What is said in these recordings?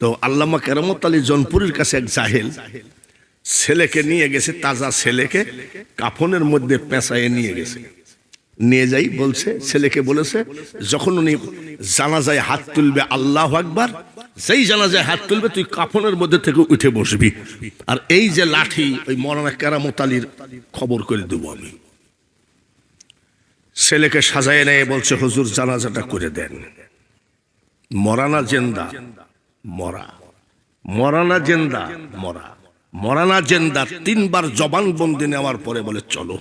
তো আল্লামা কেরামত আলী জনপুরের কাছে এক জাহেল ছেলেকে নিয়ে গেছে, তাজা ছেলেকে কাফনের মধ্যে পেঁচাইয়ে নিয়ে গেছে। নিয়ে যাই, বলছে, ছেলেকে বলেছে, যখন উনি জানাজায় হাত তুলবে, আল্লাহ আকবার, যেই জানাজায় হাত তুলবে, তুই কাফনের মধ্যে থেকে উঠে বসবি। আর এই যে লাঠি, ওই মরানা কেরামত আলীর খবর করে দেবো আমি। ছেলেকে সাজায় নেয়, বলছে, হুজুর, জানাজাটা করে দেন। মরানা জেন্দা মরা। মরানা জেন্দা, মরা। মরানা জেন্দা, তিনবার জবান বন্দি নেওয়ার পরে বলে, চলো।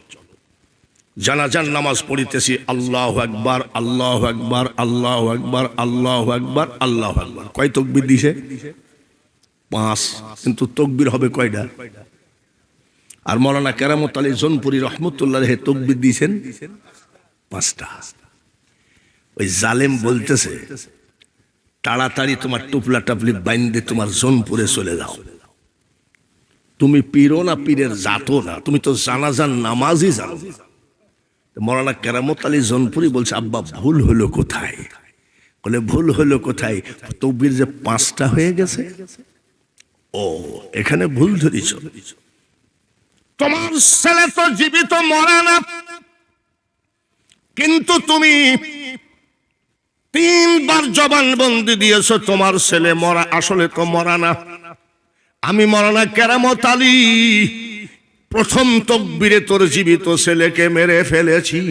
জানাজান নামাজ পড়িতেছি, আল্লাহ একবার আল্লাহ একবার আল্লাহ একবার আল্লাহ একবার আল্লাহ একবার কয় তকবির দিছে? পাঁচ। কিন্তু তকবির হবে কয়টা? আর মৌলানা কেরামত আলী জনপুরি রহমতুল্লাহ তকবির দিয়েছেন পাঁচটা। ওই জালেম বলতেছে তাড়াতাড়ি তোমার টুপলা টাপলি বাইন্দে তোমার জোনপুরে চলে যাও। তুমি পীরও না পীরের জাতো না, তুমি তো জানাজান নামাজই জানো। মরানা কেরামত আলী জনপুরি বলছে, আব্বা, ভুল হলো কোথায়? বলে, ভুল হলো কোথায়? তকবির যে পাঁচটা হয়ে গেছে? ও, এখানে ভুল ধরিছ। তোমার ছেলে তো জীবিত মরা না। কিন্তু তুমি তিনবার জবানবন্দি দিয়েছ, তোমার ছেলে মরা, আসলে তো মরা না। আমি মরানা কেরামত আলী। প্রথম তকবিরে তোর জীবিত ছেলেকে মেরে ফেলেছি।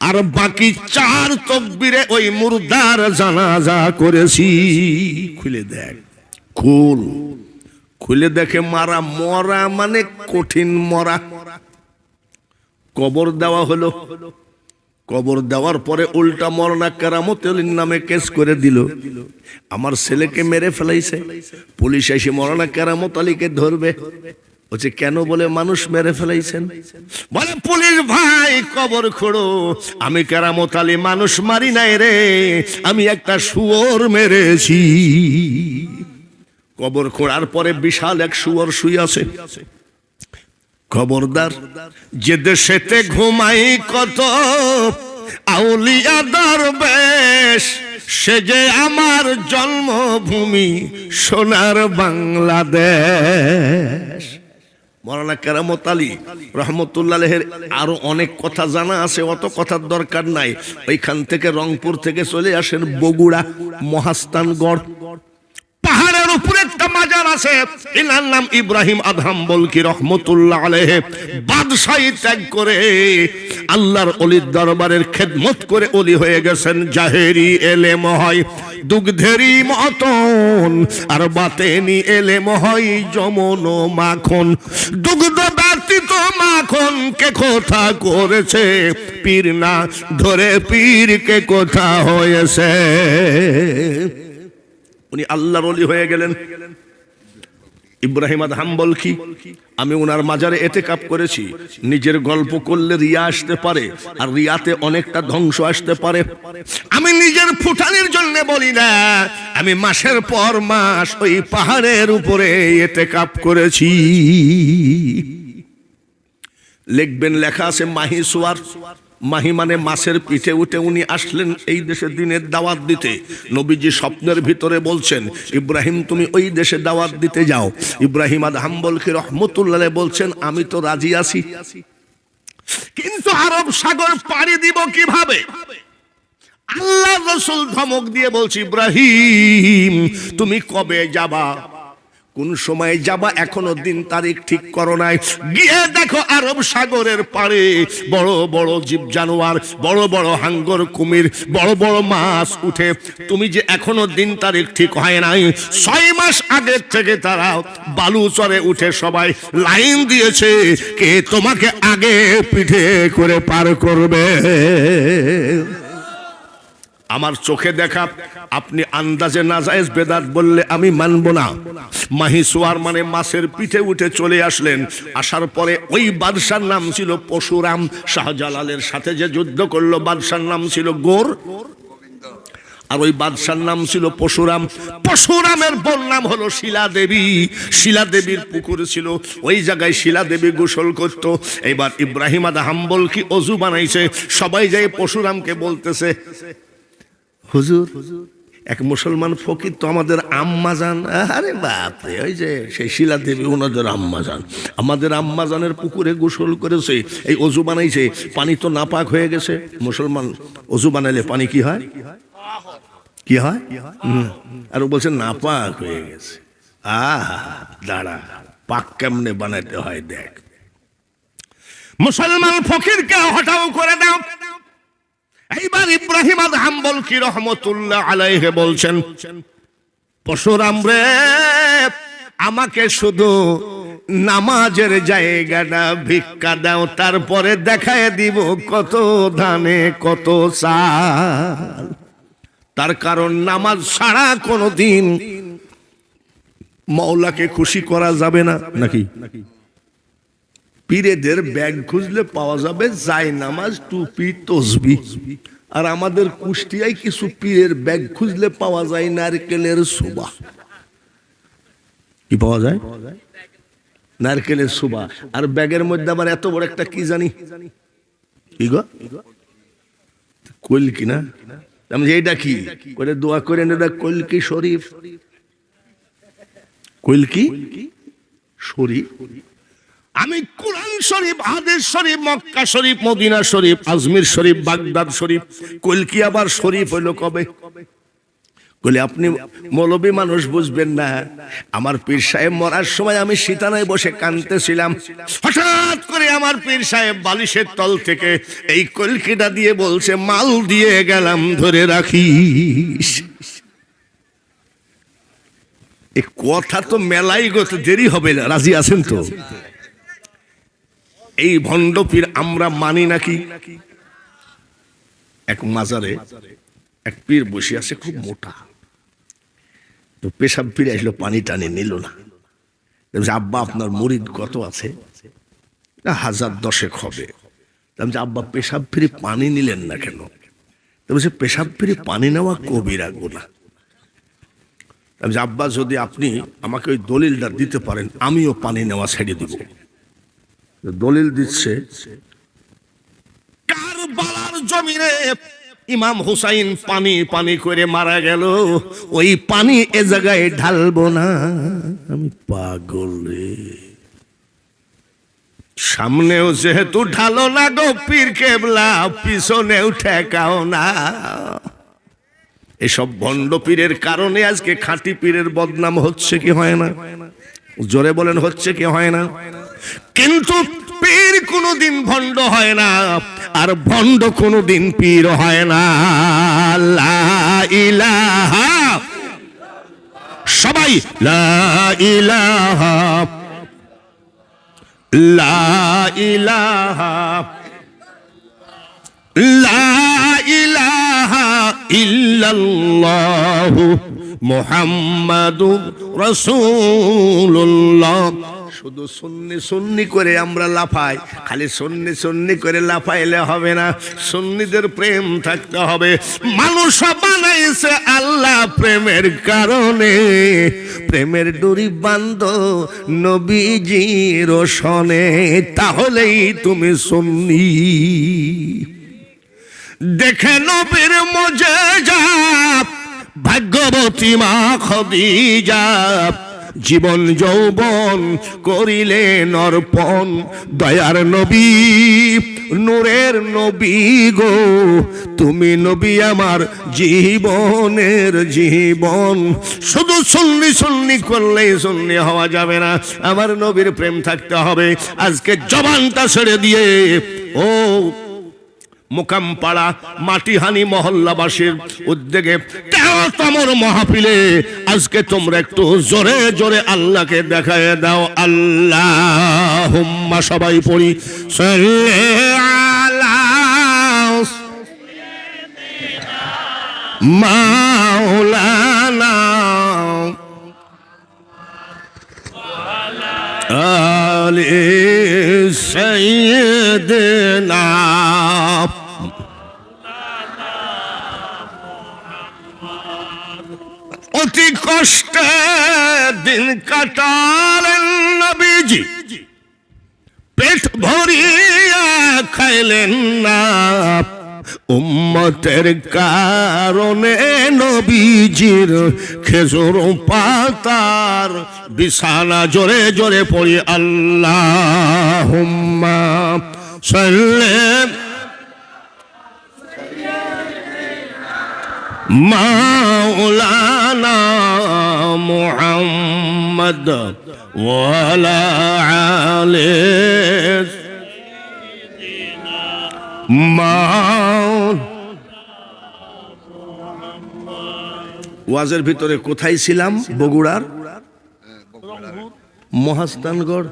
আর বাকি চার তকবিরে ওই মুর্দার জানাজা করেছি। খুলে দেখ, খুল। খুলে দেখে মারা, মরা মানে কঠিন মরা। কবর দেওয়া হলো। কবর দেওয়ার পরে উল্টা মরনা কেরামত আলীর নামে কেস করে দিল। আমার ছেলেকে মেরে ফেলাইছে। পুলিশ এসে মরনা কেরামত আলীকে ধরবে। বলছে কেন বলে মানুষ মেরে ফেলাইছেন? বলে, পুলিশ ভাই, কবর খোড়ো। আমি কেরামত আলী মানুষ মারি নাই রে। আমি একটা শুয়োর মেরেছি। কবর খোঁড়ার পরে বিশাল এক শুয়োর শুই আছে। খবরদার, যে দেশেতে ঘুমাই কত আউলিয়া দরবেশ সে যে আমার জন্মভূমি সোনার বাংলাদেশ। মরানা কেরামত আলী রহমতুল্লাহের আরও অনেক কথা জানা আছে, অত কথার দরকার নাই। ওইখান থেকে রংপুর থেকে চলে আসেন বগুড়া মহাস্তানগড় পাহাড়ের উপরে আছে। এনার নাম ইব্রাহিম আদহাম বলকি রহমতুল্লাহ বাদশাহী ত্যাগ করে আল্লাহর অলির দরবারের খেদমত করে অলি হয়ে গেছেন। জাহেরি এলে মহাই দুগ্ধেরি মতন, আর বাতেনি এলে মহাই যমন মাখন। দুগ্ধ ব্যতীত মাখন কে কথা করেছে? পীর না ধরে পীর কে কথা হয়েছে? উনি আল্লাহর অলি হয়ে গেলেন। ইব্রাহিম আদহাম বলকি আমি ওনার মাজারে এতে কাপ করেছি। নিজের গল্প করলে রিয়া আসতে পারে, আর রিয়াতে অনেকটা ধ্বংস আসতে পারে। আমি নিজের ফুটানির জন্য বলি না, আমি মাসের পর মাস ওই পাহাড়ের উপরে এতে কাপ করেছি। লিখবেন, লেখা আছে মাহি সোয়ার। মাহি মানে মাছের পিঠে উঠে উনি আসলেন এই দেশে দিনের দাওয়াত দিতে। নবীজি স্বপ্নের ভিতরে বলছেন, ইব্রাহিম, তুমি ওই দেশে দাওয়াত দিতে যাও। ইব্রাহিম আদ হাম্বলকে রহমতুল্লাহ বলছেন, আমি তো রাজি আছি। কিন্তু আরব সাগর পাড়ি দিব কীভাবে? আল্লাহ রসুল ধমক দিয়ে বলছি, ইব্রাহিম, তুমি কবে যাবা? কোন সময় যাবা এখনও দিন তারিখ ঠিক করো নাই। গিয়ে দেখো আরব সাগরের পাড়ে বড় বড় জীব জানোয়ার, বড় বড় হাঙ্গর কুমির, বড় বড় মাছ উঠে। তুমি যে এখনও দিন তারিখ ঠিক হয় নাই, ছয় মাস আগের থেকে তারা বালু চরে উঠে সবাই লাইন দিয়েছে কে তোমাকে আগে পিঠে করে পার করবে। আমার চোখে দেখা, আপনি আন্দাজে নাজায়েজ বেদাত বললে আমি মানব না। মাহি সোয়ার মানে মাছের পিঠে উঠে চলে আসলেন। আসার পরে ওই বাদশার নাম ছিল পশুরাম শাহজালালের সাথে যে যুদ্ধ করল, বাদশার নাম ছিল গোর। আর ওই বাদশার নাম ছিল পশুরাম। পশুরামের বোন নাম হলো শিলা দেবী শিলা দেবীর পুকুর ছিল, ওই জায়গায় শিলা দেবী গোসল করত। এবার ইব্রাহিম আদা হাম্বল কি অজু বানাইছে? সবাই যাই পশুরামকে বলতেছে হুজুর, এক মুসলমান ফকির তো আমাদের আম্মা যান আরে বাপরে, ওই যে সেই শিলা দেবী ওনাদের আম্মা যান আমাদের আম্মা জানের পুকুরে গোসল করেছে, এই অজু বানাইছে, পানি তো নাপাক হয়ে গেছে। মুসলমান অজু বানাইলে পানি কি হয়? কি হয়। আর ও বলছে, নাপাক হয়ে গেছে। আহ, দাঁড়া, পাক কেমনে বানাইতে হয় দেখ। মুসলমান ফকিরকে হটাও করে দাও। ইব্রাহিম আদ হাম্বল কি রহমতুল্লাহ আলাইহে বলছেন? পশুরাম রে আমাকে শুধু নামাজের জায়গাটা ভিক্ষা দাও তারপরে দেখায় দিব কত ধানে কত চাল। তার কারণ নামাজ ছাড়া কোনো দিন মৌলাকে খুশি করা যাবে না। নাকি? পীরেদের ব্যাগ খুঁজলে পাওয়া যাবে যাই নামাজ টুপি তসবি। আর আমাদের কুষ্টিয়ায় কিছু পীরের ব্যাগ খুঁজলে পাওয়া যায় নারকেলের সুবা কি পাওয়া যায়? নারকেলের সুবা আর ব্যাগের মধ্যে আবার এত বড় একটা কি জানি? কি গো? কলকি না? আমি যে এইটা কি? করে দোয়া করে নেবে কলকি শরীফ। কলকি? শরীফ। আমি কোরআন শরীফ, হাদিস শরীফ, মক্কা শরীফ, মদিনা শরীফ, আজমির শরীফ, বাগদাদ শরীফ কলকি আবার শরীফ হইল কবে? বলে, আপনি মৌলবী মানুষ বুঝবেন না। আমার পীর সাহেব মরার সময় আমি সীতানায় বসে কাঁদতেছিলাম। হঠাৎ করে আমার পীর সাহেব বালিশের তল থেকে এই কলকিটা দিয়ে বলছে, মাল দিয়ে গেলাম, ধরে রাখিস। এ কথা তো মেলাই গত দেরি হবে না, রাজি আছেন তো? এই ভণ্ড পীর আমরা মানি নাকি? এক মাজারে এক পীর বসে আছে, খুব মোটা। তো পেশাব ফিরে আসলো, পানি টানি নিল না। আব্বা, আপনার মরিদ কত আছে? হাজার দশেক হবে। আব্বা, পেশাব ফিরে পানি নিলেন না কেন? বলছে, পেশাব ফিরে পানি নেওয়া কবিরা গোনা আব্বা, যদি আপনি আমাকে ওই দলিলটা দিতে পারেন, আমিও পানি নেওয়া ছেড়ে দিব। দলিল দিচ্ছে। কারবালার জমিনে ইমাম হুসাইন পানি পানি করে মারা গেল। ওই পানি এ জায়গায় ঢালবো না। আমি পাগল সামনেও যেহেতু ঢালো না গো, পীর কেবলা, পিছনেও ঠেকাও না। এসব ভণ্ড পীরের কারণে আজকে খাঁটি পীরের বদনাম হচ্ছে কি হয় না? জোরে বলেন, হচ্ছে কি হয় না? কিন্তু পীর কোনোদিন ভণ্ড হয় না, আর ভণ্ড কোনোদিন পীর হয় না। ইলাহা সবাই, লা ইলাহা লা ইলাহা লা ইলাহা ইল্লাল্লাহু শুধু সুন্নি সুন্নি করে আমরা লাফাই, খালি সুন্নি সুন্নি করে লাফাইলে হবে না। সুন্নিদের প্রেম থাকতে হবে। মানুষ বানাইছে আল্লাহ প্রেমের কারণে। প্রেমের ডুরি বান্ধ নবীজির সনে তাহলেই তুমি সুন্নি। দেখে নবীর মজে যা ভাগ্যবতী মা খদিজা, জীবন যৌবন করিলে নরপন দয়ার নবী, নূরের নবী গো। তুমি নবী আমার জীবনের জীবন। শুধু সুন্নি সুন্নি করলেই সুন্নি হওয়া যাবে না, আমার নবীর প্রেম থাকতে হবে। আজকে জবানটা ছেড়ে দিয়ে, ও মোকামপাড়া মাটিহানি মহল্লাবাসীর উদ্যোগে তেরোতমর মহাপিলে আজকে তোমরা একটু জোরে জোরে আল্লাহকে দেখায় দাও। আল্লাহ হুম্মা সবাই পড়ি মাওলানা। আলে সৈয়দনা দিন কাটালেন নবীজি। পেট ভরিয়া খাইলেন না। উম্মতের কারণে নবীজির খেজুর পাতার বিছানা জোরে জোরে পড়ি আল্লাহ হুম্মা মাওলানা আলে মাউল ওয়াজের ভিতরে কোথায় ছিলাম? বগুড়ার? মহাস্তানগড়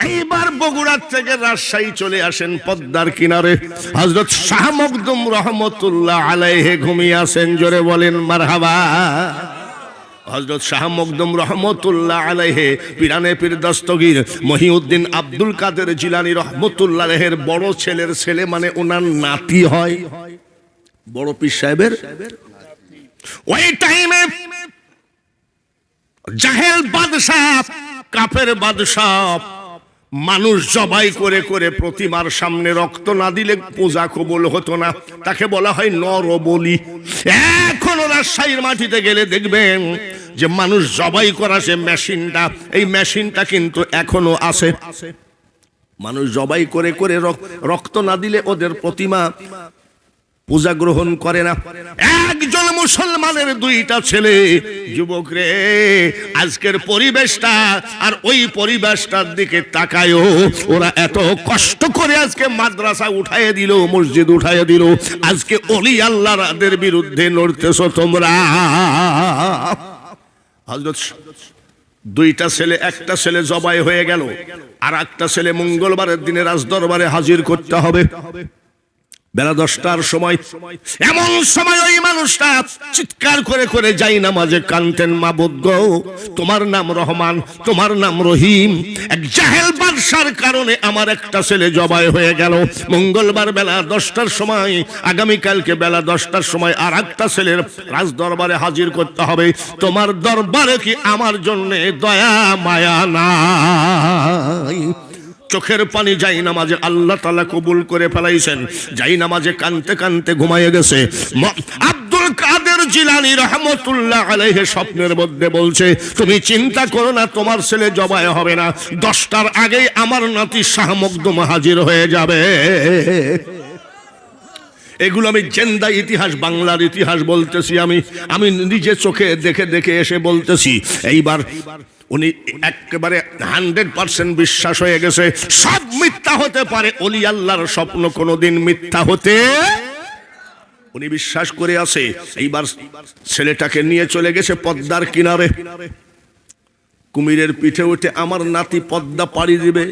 এইবার বগুড়ার থেকে রাজশাহী চলে আসেন পদ্মার কিনারে। হজরত শাহ মকদুম রহমতুল্লাহ আলাইহে ঘুমিয়ে আসেন জোরে বলেন, মারহাবা। হজরত শাহ মকদম রহমতুল্লাহ আলহে পিরানে পীর দস্তগীর মহিউদ্দিন আব্দুল কাদের জিলানি রহমতুল্লাহ আলহের বড় ছেলের ছেলে মানে ওনার নাতি হয়। বড় পীর সাহেবের ওই টাইমে জাহেল বাদশাহ, কাফের বাদশাহ মানুষ জবাই করে করে প্রতিমার সামনে রক্ত না দিলে পূজা কবল হতো না। তাকে বলা হয় নর বলি এখনও রাজশাহীর মাটিতে গেলে দেখবেন যে মানুষ জবাই করা সে মেশিনটা, এই মেশিনটা কিন্তু এখনও আছে। মানুষ জবাই করে করে রক- রক্ত না দিলে ওদের প্রতিমা পূজা গ্রহণ করে না। একজন মুসলমানের দুইটা ছেলে যুবক রে আজকের পরিবেশটা আর ওই পরিবেশটার দিকে তাকায়ও ওরা এত কষ্ট করে আজকে মাদ্রাসা উঠাইয়ে দিল মসজিদ উঠাইয়ে দিল। আজকে অলি আল্লাহদের বিরুদ্ধে লড়তেছ তোমরা। হজরত দুইটা ছেলে একটা ছেলে জবাই হয়ে গেল আর একটা ছেলে মঙ্গলবারের দিনে রাজদরবারে হাজির করতে হবে। বেলা দশটার সময়, এমন সময় ওই মানুষটা চিৎকার করে করে যাই না মাঝে কানতেন মাবুদ গো, তোমার নাম রহমান, তোমার নাম রহিম। এক জাহেল বাদশার কারণে আমার একটা ছেলে জবাই হয়ে গেল। মঙ্গলবার বেলা দশটার সময়, আগামীকালকে বেলা দশটার সময় আর একটা ছেলের রাজ দরবারে হাজির করতে হবে। তোমার দরবারে কি আমার জন্যে দয়া, মায়া নাই? চোখের পানি যাই নামাজে আল্লাহ তালা কবুল করে ফেলাইছেন। যাই নামাজে কানতে কানতে ঘুমাইয়ে গেছে। আব্দুল কাদের জিলানি রহমতুল্লাহ আলাইহে স্বপ্নের মধ্যে বলছে, তুমি চিন্তা করো না, তোমার ছেলে জবাই হবে না। দশটার আগেই আমার নাতি শাহ মকদুম হাজির হয়ে যাবে। এগুলো আমি জেন্দা ইতিহাস, বাংলার ইতিহাস বলতেছি আমি। আমি নিজে চোখে দেখে দেখে এসে বলতেছি। এইবার উনি একেবারে হান্ড্রেড পার্সেন্ট বিশ্বাস হয়ে গেছে। সব মিথ্যা হতে পারে। অলি আল্লাহর স্বপ্ন কোনোদিন মিথ্যা হতে উনি বিশ্বাস করে আছে। এইবার ছেলেটাকে নিয়ে চলে গেছে পদ্মার কিনারে। কুমিরের পিঠে উঠে আমার নাতি পদ্মা পাড়ি দিবে।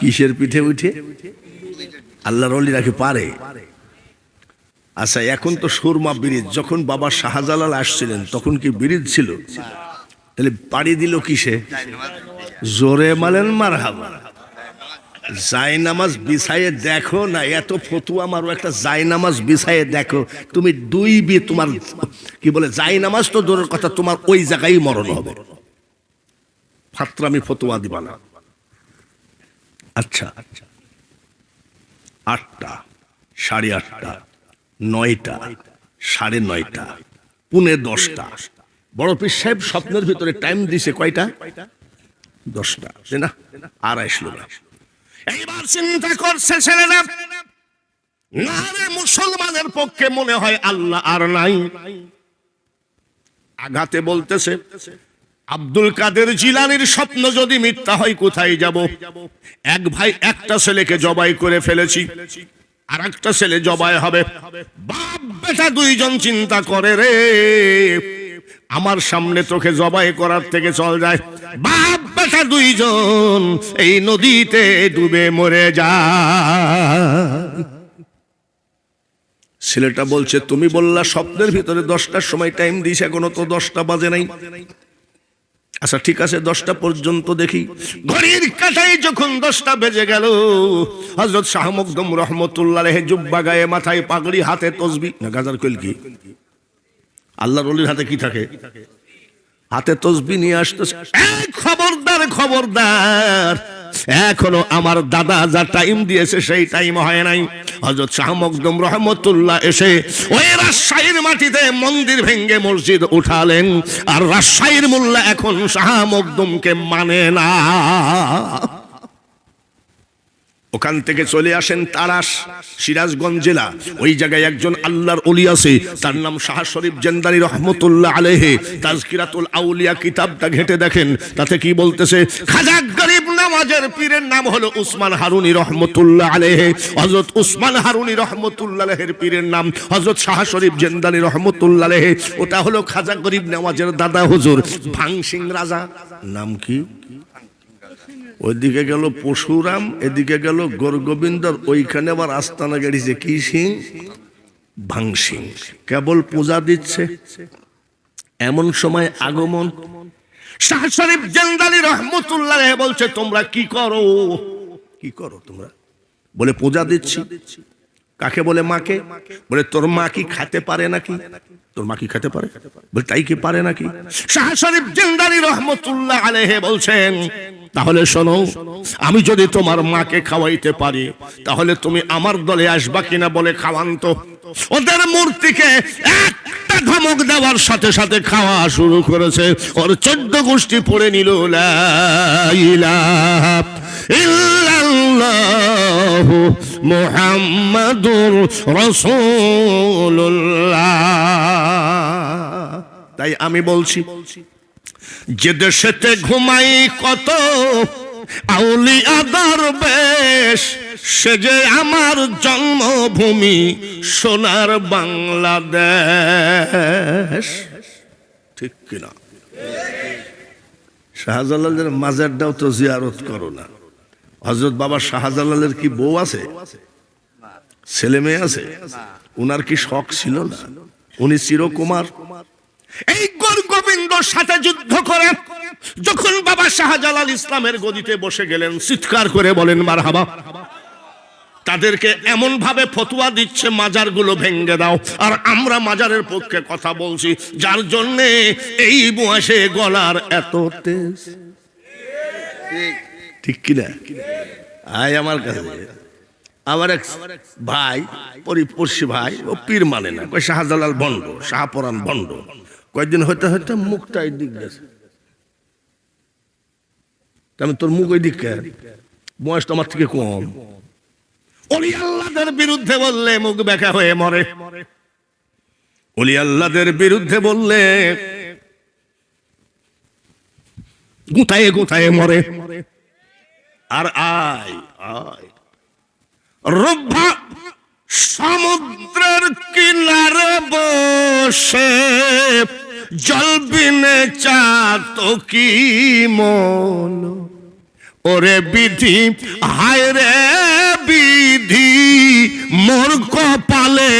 কিসের পিঠে উঠে? আল্লাহর অলি নাকি পারে? আচ্ছা এখন তো সুরমা ব্রিজ। যখন বাবা শাহজালাল আসছিলেন, তখন কি ব্রিজ ছিল? তাহলে পাড়ি দিল কিসে? জোরে মালেন মার হাবা জাই নামাজ বিছাইয়ে দেখো না, এত ফতুয়া মারো, একটা জাই নামাজ বিছাইয়ে দেখো। তুমি দুই বি তোমার, কি বলে জাই নামাজ তো দূরের কথা, তোমার ওই জায়গায় মরণ হবে। ফাত্রামি ফতুয়া দিবা না। আচ্ছা আচ্ছা আটটা, সাড়ে আটটা। নয়টা, সাড়ে নয়টা, পুনে দশটা। বড় পীর সাহেব স্বপ্নের ভিতরে টাইম দিছে কয়টা? দশটা না? আর আসলো এইবার চিন্তা করছে ছেলেরা না। মুসলমানের পক্ষে মনে হয় আল্লাহ আর নাই। আঘাতে বলতেছে, আব্দুল কাদের জিলানির স্বপ্ন যদি মিথ্যা হয়, কোথায় যাব? এক ভাই একটা ছেলেকে জবাই করে ফেলেছি। আর একটা ছেলে জবাই হবে। বাপ, বেটা দুইজন চিন্তা করে রে। আমার সামনে তোকে জবাই করার থেকে চল যায়। বাপ, বেটা দুইজন এই নদীতে ডুবে মরে যায়। ছেলেটা বলছে, তুমি বললা স্বপ্নের ভিতরে দশটার সময় টাইম দিস এখনও তো দশটা বাজে নাই। আচ্ছা ঠিক আছে, দশটা পর্যন্ত দেখি। ঘড়ির কাটাই যখন দশটা বেজে গেল হজরত শাহ মকদম রহমতুল্লাহ রেহে জুব্বা গায়ে, মাথায় পাগড়ি, হাতে তসবি। না, গাজার কইল কি? আল্লাহর অলির হাতে কি থাকে? হাতে তসবি নিয়ে আসতেছে। খবরদার খবরদার এখনও আমার দাদা যা টাইম দিয়েছে সেই টাইম হয় নাই। হজরত শাহ মকদম রহমতুল্লাহ এসে ওই রাজশাহীর মাটিতে মন্দির ভেঙ্গে মসজিদ উঠালেন। আর রাজশাহীর মোল্লা এখন শাহ মকদুমকে মানে না। ওখান থেকে চলে আসেন তারাস, সিরাজগঞ্জ জেলা। ওই জায়গায় একজন আল্লাহর অলি আছে, তার নাম শাহ শরীফ জেন্দারি রহমতুল্লাহ আলেহে তাজকিরাতুল আউলিয়া কিতাবটা ঘেটে দেখেন, তাতে কি বলতেছে খাজা গরিব নামাজের পীরের নাম হলো উসমান হারুনি রহমতুল্লাহ আলেহে হজরত উসমান হারুনি রহমতুল্লাহ আলেহের পীরের নাম হজরত শাহ শরীফ জেন্দারি রহমতুল্লাহ আলেহে ওটা হলো খাজা গরিব নামাজের দাদা হুজুর ভাংসিং রাজা। নাম কি? ওইদিকে গেল পশুরাম এদিকে গেল গোরগোবিন্দর, ওইখানে আবার আস্তানা গেড়িছে কি সিং? ভাংসিং কেবল পূজা দিচ্ছে। এমন সময় আগমন শাহ শরীফ জেন্দালি রহমতুল্লাহ বলছে তোমরা কি করো? কি করো তোমরা? বলে পূজা দিচ্ছি। কাকে বলে মাকে? বলে তোর মা কি খেতে পারে নাকি? তোর মা কি খেতে পারে? বলে তাই কি পারে নাকি? শাহ শরীফ জিন্দারি রহমতুল্লাহ আলেহে বলছেন তাহলে শোনো আমি যদি তোমার মাকে খাওয়াইতে পারি তাহলে তুমি আমার দলে আসবা কিনা বলে খাওয়ান তো। ওদের মূর্তিকে একটা ধমক দেওয়ার সাথে সাথে খাওয়া শুরু করেছে। ওর চোদ্দ গোষ্ঠী পড়ে নিল মুহাম্মাদুর রাসূলুল্লাহ। তাই আমি বলছি, যে দেশেতে ঘুমাই কত আউলি আদার বেশ সে যে আমার জন্মভূমি সোনার বাংলাদেশ। ঠিক কিনা? শাহজালালের মাজারটাও তো জিয়ারত করো না। হজরত বাবা শাহজালালের কি বউ আছে? ছেলে মেয়ে আছে? উনার কি শখ ছিল না? উনি চিরকুমার। এই গোর গোবিন্দর সাথে যুদ্ধ করে, যখন বাবা শাহজালাল ইসলামের গদিতে বসে গেলেন, চিৎকার করে বলেন, মারহাবা। তাদেরকে এমন ভাবে ফতুয়া দিচ্ছে, মাজারগুলো ভেঙ্গে দাও। আর আমরা মাজারের পক্ষে কথা বলছি, যার জন্যে এই বয়সে গলার এত তেজ। ঠিক কিনা? আয় আমার কাছে। আমার এক ভাই পরিপড়শি ভাই, ও পীর মানে না কই শাহজালাল বন্ড শাহপরান বন্ড কয়েকদিন হইতে হইতে মুখটা এই দিক গেছে। আমি তোর মুখ ওই দিক? বয়স তো আমার থেকে কম। অলি আল্লাহদের বিরুদ্ধে বললে মুখ বেঁকা হয়ে মরে। অলি আল্লাহদের বিরুদ্ধে বললে গুতায়ে গুতায়ে মরে। আর আয় আয়। রব্বা সমুদ্রের কিনারে বসে জল বিনে কি মন? ওরে বিধি হায় রে মোর কপালে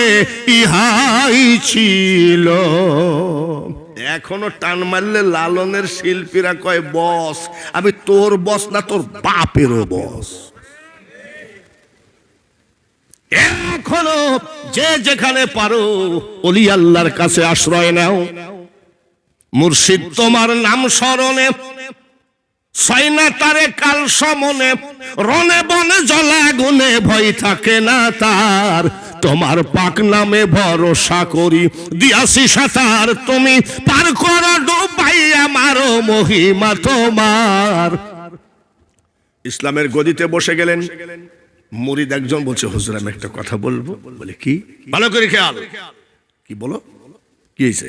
ইহাই ছিল। এখনও টান মারলে লালনের শিল্পীরা কয় বস আমি তোর বস না তোর বাপেরও বস। এখনও যে যেখানে পারো অলি আল্লাহর কাছে আশ্রয় নাও। মুর্শিদ তোমার নাম স্মরণে সৈনা তারে কাল সমনে রনে বনে জলা গুনে ভয় থাকে না তার। তোমার পাক নামে ভরসা করি দিয়াছি সাঁতার। তুমি পার করো ডুবাই আমারও মহিমা তোমার। ইসলামের গদিতে বসে গেলেন। মুরিদ একজন বলছে হুজুর আমি একটা কথা বলব। বলে কি? ভালো করে খেয়াল। কি বলো? কি হয়েছে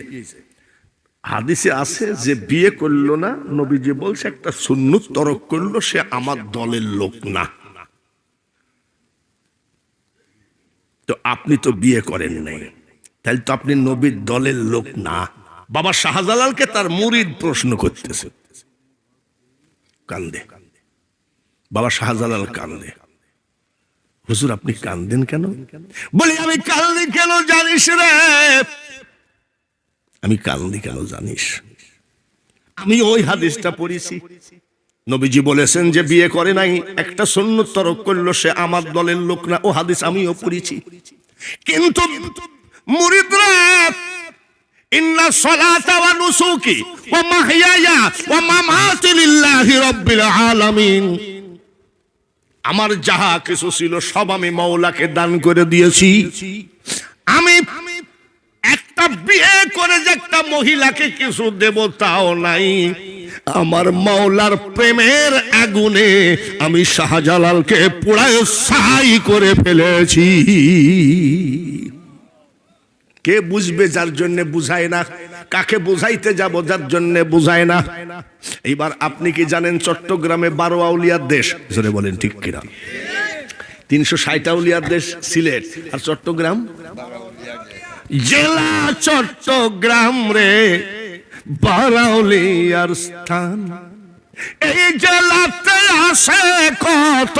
হাদিসে আছে যে বিয়ে করল না, নবীজি বলছে, একটা সুন্নত তরক করল, সে আমার দলের লোক না। তো আপনি তো বিয়ে করেন নাই। তাহলে তো আপনি নবীর দলের লোক না। বাবা শাহজালালকে তার মুরিদ প্রশ্ন করতেছে। কান্দে। বাবা শাহজালাল কান্দে। হুজুর, আপনি কান্দেন কেন? বলি, আমি কান্দি কেন, জানিস রে? আমি কান্দি কেন জানিস। আমি ওই হাদিসটা পড়েছি। নবীজি বলেছেন যে বিয়ে করে নাই, একটা সুন্নত তরক করল সে, আমার দলের লোক না, ও হাদিস আমিও পড়েছি। কিন্তু আমার যাহা কিছু ছিল, সব আমি মৌলাকে দান করে দিয়েছি। আমি একটা বিয়ে করে যে একটা মহিলাকে কিছু দেব তাও নাই। আমার মাওলার প্রেমের আগুনে আমি শাহজালালকে পোড়ায় সাই করে ফেলেছি। কে বুঝবে যার জন্য বুঝায় না? কাকে বুঝাইতে যাব যার জন্য বুঝায় না? এইবার আপনি কি জানেন চট্টগ্রামে বারো আউলিয়ার দেশ? বলেন ঠিক কিনা? তিনশো ষাট আউলিয়ার দেশ সিলেট। আর চট্টগ্রাম? জেলা চট্টগ্রাম রে, বারাউলিয়ার স্থান। এই জেলাতে আসে কত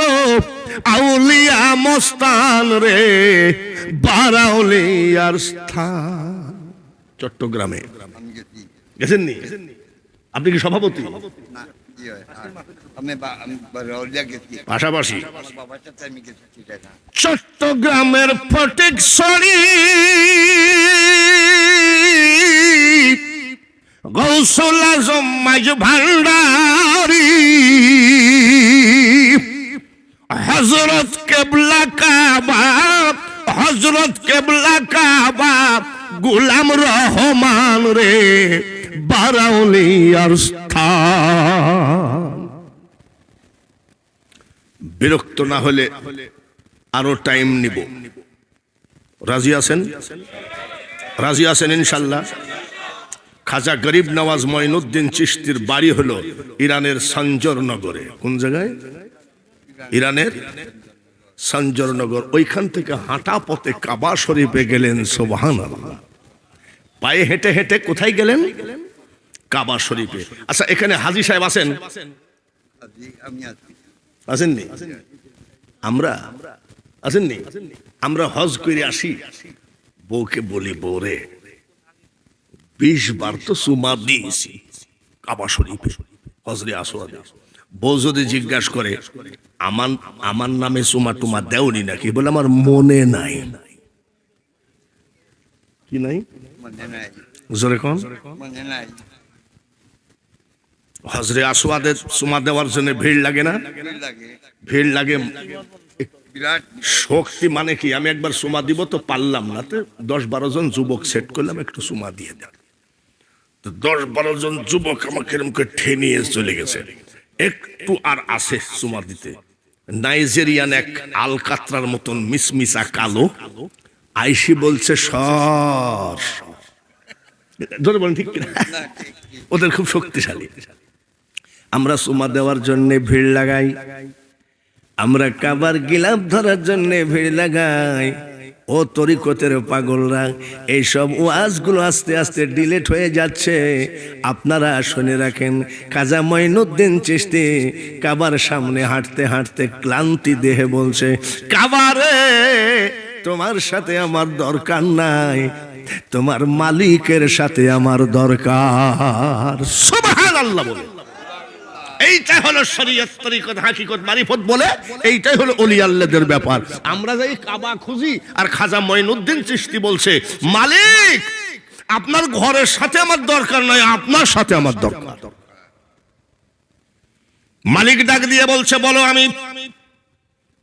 আউলিয়া মস্তান রে, বারাউলিয়ার স্থান। চট্টগ্রামে। আমি গেছেন নি আপনি কি সভাপতি? পাশাপাশি চট্টগ্রামের ফটিক সরি আজম মাঝ ভান্ডারি হজরত কেবলা কাবা হজরত কেবলা কাবা, গুলাম রহমান রে। বারাউলিয়ার স্থান। বিরক্ত না হলে আরও টাইম নিব। রাজি আছেন? রাজি আছেন ইনশাল্লাহ। খাজা গরিব নওয়াজ মঈনুদ্দিন চিশতির বাড়ি হলো ইরানের সঞ্জর নগরে। কোন জায়গায়? ইরানের সঞ্জর নগর। ওইখান থেকে হাঁটা পথে কাবা শরীফে গেলেন সোবাহান পায়ে হেঁটে হেঁটে কোথায় গেলেন? কাবা শরীফে। আচ্ছা এখানে হাজি সাহেব আছেন? আছি আসেননি? আমরা? আসেননি? আমরা হজ করে আসি। বউকে বলি বউরে বিশ বার তো সুমা দিয়েছি কাবা শরীফে। হজরে আসোয়াদে বউ যদি জিজ্ঞাসা করে আমার আমার নামে সুমা টুমা দেওনি নাকি? বলে আমার মনে নাই। কি নাই? নাই। জোরে কন। মনে নাই। হজরে আসোয়াদে সুমা দেওয়ার জন্য ভিড় লাগে না? ভিড় লাগে বিরাট শক্তি মানে কি? আমি একবার সুমা দিব তো পারলাম না। তো দশ বারো জন যুবক সেট করলাম একটু সুমা দিয়ে দেন। তো দশ বারো জন যুবক আমাকে এরকম করে ঠেনিয়ে চলে গেছে। একটু আর আসে সুমা দিতে। নাইজেরিয়ান এক আলকাত্রার মতন মিসমিসা কালো। আইসি বলছে সর। ধরে বলেন ঠিক। ওদের খুব শক্তিশালী। আমরা সুমা দেওয়ার জন্য ভিড় লাগাই। আমরা কাবার গিলাপ ধরার জন্য ভিড় লাগাই। ও তরিকতের পাগলরা, এইসব ওয়াজগুলো আস্তে আস্তে ডিলেট হয়ে যাচ্ছে। আপনারা শুনে রাখেন, কাজা মঈনুদ্দিন চিস্তি কাবার সামনে হাঁটতে হাঁটতে ক্লান্তি দেহে বলছে, কাবারে, তোমার সাথে আমার দরকার নাই। তোমার মালিকের সাথে আমার দরকার। সুবহান আল্লাহ বলে। এইটাই হলো শরীয়ত, তরিকত, হাকিকত, মারিফত বলে এইটাই হলো অলি আল্লাহদের ব্যাপার। আমরা যাই কাবা খুঁজি আর খাজা মঈনুদ্দিন চিশতি বলছে, মালিক, আপনার ঘরের সাথে আমার দরকার নয়, আপনার সাথে আমার দরকার। মালিক ডাক দিয়ে বলছে, বলো আমি।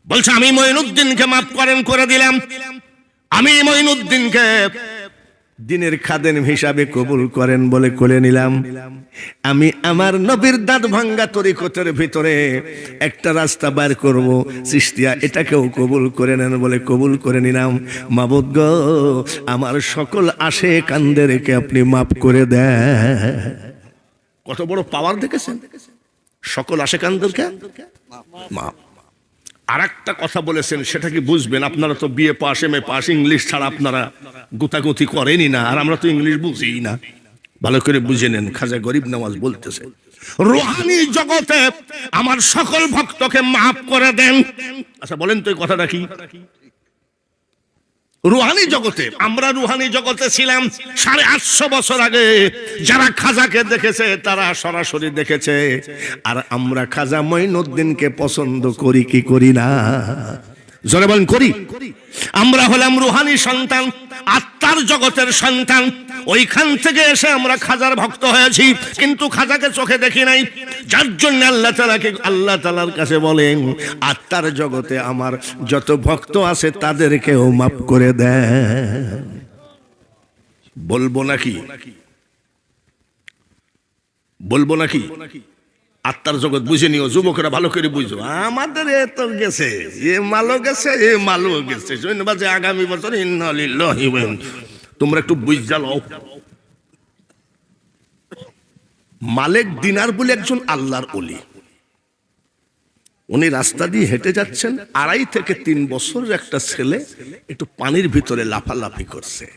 বলছে, আমি মঈনুদ্দিনকে মাফ করেন, করে দিলাম। আমি মঈনুদ্দিনকে দিনের খাদেন হিসাবে কবুল করেন বলে কোলে নিলাম। আমি আমার নবীর দাঁত ভাঙ্গা তরিকতের ভিতরে একটা রাস্তা বার করব। সৃষ্টিয়া এটাকেও কবুল করে নেন বলে কবুল করে নিলাম। মাবুদ গো আমার সকল আশে কান্দেরকে আপনি মাফ করে দেন। কত বড় পাওয়ার দেখেছেন? সকল আশে কান্দেরকে মাফ। আর একটা কথা বলেছেন, সেটা কি বুঝবেন? আপনারা তো বিয়ে পাশ এম এ পাশ ইংলিশ ছাড়া আপনারা গুতাগুতি করেনি না, আর আমরা তো ইংলিশ বুঝি না। ভালো করে বুঝে নেন, খাজা গরিব নামাজ বলতেছে, রোহানি জগতে আমার সকল ভক্তকে মাফ করে দেন। আচ্ছা বলেন তো এই কথাটা কি? রুহানি জগতে, আমরা রুহানি জগতে ছিলাম সাড়ে আটশো বছর আগে। যারা খাজাকে দেখেছে, তারা সরাসরি দেখেছে। আর আমরা খাজা মঈনুদ্দিনকে পছন্দ করি কি করি না? জোরে বলেন, করি। আমরা হলাম রুহানি সন্তান আত্মার জগতের সন্তান। ওইখান থেকে এসে আমরা খাজার ভক্ত হয়েছি, কিন্তু খাজাকে চোখে দেখি নাই। যার জন্য আল্লাহ তালাকে আল্লাহ তালার কাছে বলেন, আত্মার জগতে আমার যত ভক্ত আছে তাদেরকেও মাফ করে দেন বলব নাকি? বলব নাকি? আত্মার জগৎ বুঝে নিও, যুবকরা ভালো করে বুঝো। আমাদের এ তো গেছে, এ মালো গেছে, এ মালো গেছে। শুনবা যে আগামী বছর তোমরা একটু বুঝা লও। মালেক দিনার বলে একজন আল্লাহর অলি উনি রাস্তা দিয়ে হেঁটে যাচ্ছেন, আড়াই থেকে তিন বছরের একটা ছেলে একটু পানির ভিতরে লাফালাফি করছে।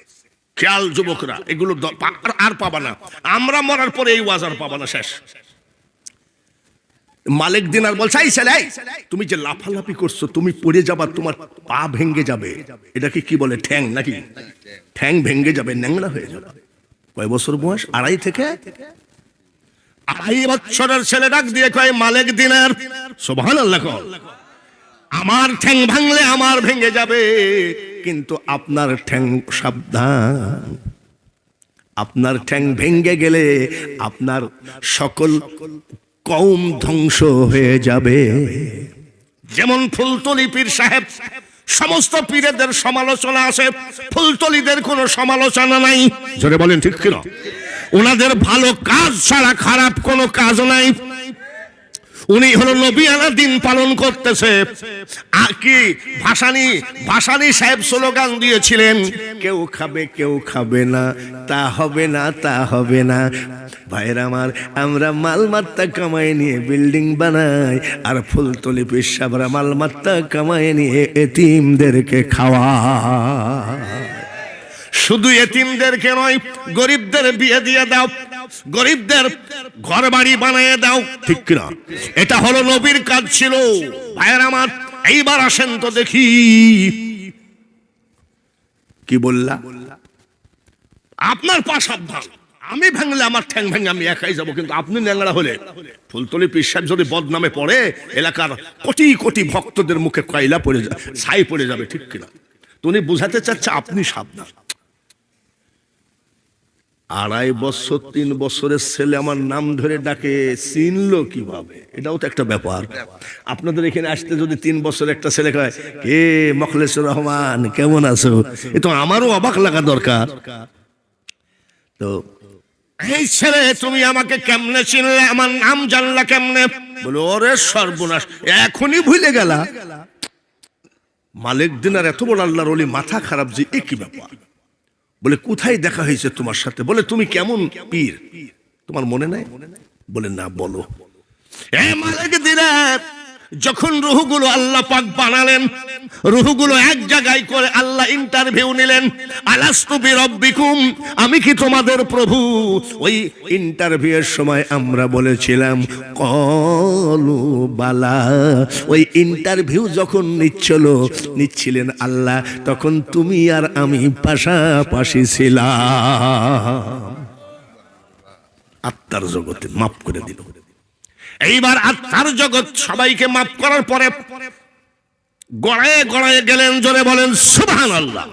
খেয়াল যুবকরা, এগুলো আর- আর পাবা না। আমরা মরার পরে এই ওয়াজ আর পাবা না, শেষ। মালিক দিনার বলছে, এই ছেলে তুমি যে লাফালাফি করছ, তুমি পড়ে যাবা, তোমার পা ভেঙ্গে যাবে। এটাকে কি বলে, ঠ্যাং নাকি? ঠ্যাং ভেঙ্গে যাবে ন্যাংরা হয়ে যাবে। কয় বছর বয়স? আড়াই থেকে? আড়াই বছরের ছেলে ডাক দিয়ে কয়, মালিক দিনার সোভান আমার ঠ্যাং ভাঙলে আমার ভেঙে যাবে, কিন্তু আপনার ঠ্যাং সাবধান। আপনার ঠ্যাং ভেঙ্গে গেলে আপনার সকল কৌম ধ্বংস হয়ে যাবে। যেমন ফুলতলি পীর সাহেব সমস্ত পীরেদের সমালোচনা আছে ফুলতলিদের কোনো সমালোচনা নাই। জোরে বলেন ঠিক কিনা? ওনাদের ভালো কাজ ছাড়া খারাপ কোনো কাজ নাই। উনি হলো নবিয়ানা দিন পালন করতেছে। আর কি? ভাসানি ভাসানি সাহেব স্লোগান দিয়েছিলেন। কেউ খাবে কেউ খাবে না তা হবে না তা হবে না। ভাইয়ের আমার আমরা মালমাত্তা কামাই নিয়ে বিল্ডিং বানাই আর ফুলতলি পেশাবরা মালমাত্তা কামাই নিয়ে এতিমদেরকে খাওয়া শুধু এতিমদেরকে নয় গরিবদের বিয়ে দিয়ে দাও গরিবদের ঘর বাড়ি বানিয়ে দাও, ঠিক কিনা? এটা হলো নবীর কাজ ছিল। ভাইয়ের আমার, এইবার আসেন তো দেখি। কি বললা? আপনার পা সাবধান। আমি ভাঙলে আমার ঠ্যাং ভেঙে আমি একাই যাব, কিন্তু আপনি ন্যাংরা হলে। ফুলতলি পিসাব যদি বদনামে পড়ে, এলাকার কোটি কোটি ভক্তদের মুখে কয়লা পড়ে যাবে ছাই পড়ে যাবে, ঠিক কিনা? তো উনি বুঝাতে চাচ্ছে আপনি সাবধান। আড়াই বছর, তিন বছরের ছেলে আমার নাম ধরে ডাকে, চিনলো কীভাবে? এটাও তো একটা ব্যাপার। আপনাদের এখানে আসতে যদি তিন বছর একটা ছেলে কয়, কে মখলেসুর রহমান? কেমন আছো? এ তো আমারও অবাক লাগা দরকার। তো, এই ছেলে, তুমি আমাকে কেমনে চিনলে? আমার নাম জানলা কেমনে? বলে, ওরে সর্বনাশ, এখনই ভুলে গেলা। মালিক দিনার এত বড় আল্লাহর মাথা খারাপ যে, এ কি ব্যাপার? বলে, কোথায় দেখা হয়েছে তোমার সাথে? বলে, তুমি কেমন পীর? তোমার মনে নাই? বলে, না, বলো। যখন রুহগুলো আল্লাহ পাক বানালেন, রুহগুলো এক জায়গায় করে আল্লাহ ইন্টারভিউ নিলেন, আলাস্তু বিরব্বিকুম, আমি কি তোমাদের প্রভু? ওই ইন্টারভিউয়ের সময় আমরা বলেছিলাম, কলু বালা। ওই ইন্টারভিউ যখন নিচ্ছিল, নিচ্ছিলেন আল্লাহ, তখন তুমি আর আমি পাশাপাশি ছিলাম। আত্মার জগতে মাফ করে দিল। এইবার আত্মার জগৎ সবাইকে মাফ করার পরে গড়ায় গড়ায় গেলেন, জোরে বলেন সুবহান আল্লাহ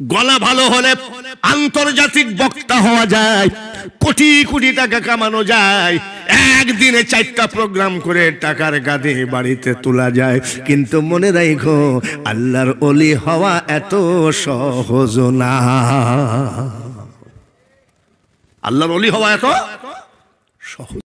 গলা ভালো হলে আন্তর্জাতিক বক্তা হওয়া যায়, কোটি কোটি টাকা কামানো যায়। একদিনে চারটা প্রোগ্রাম করে টাকার গাদে বাড়িতে তোলা যায়। কিন্তু মনে রাখো আল্লাহর অলি হওয়া এত সহজ না। আল্লাহর অলি হওয়া এত সহজ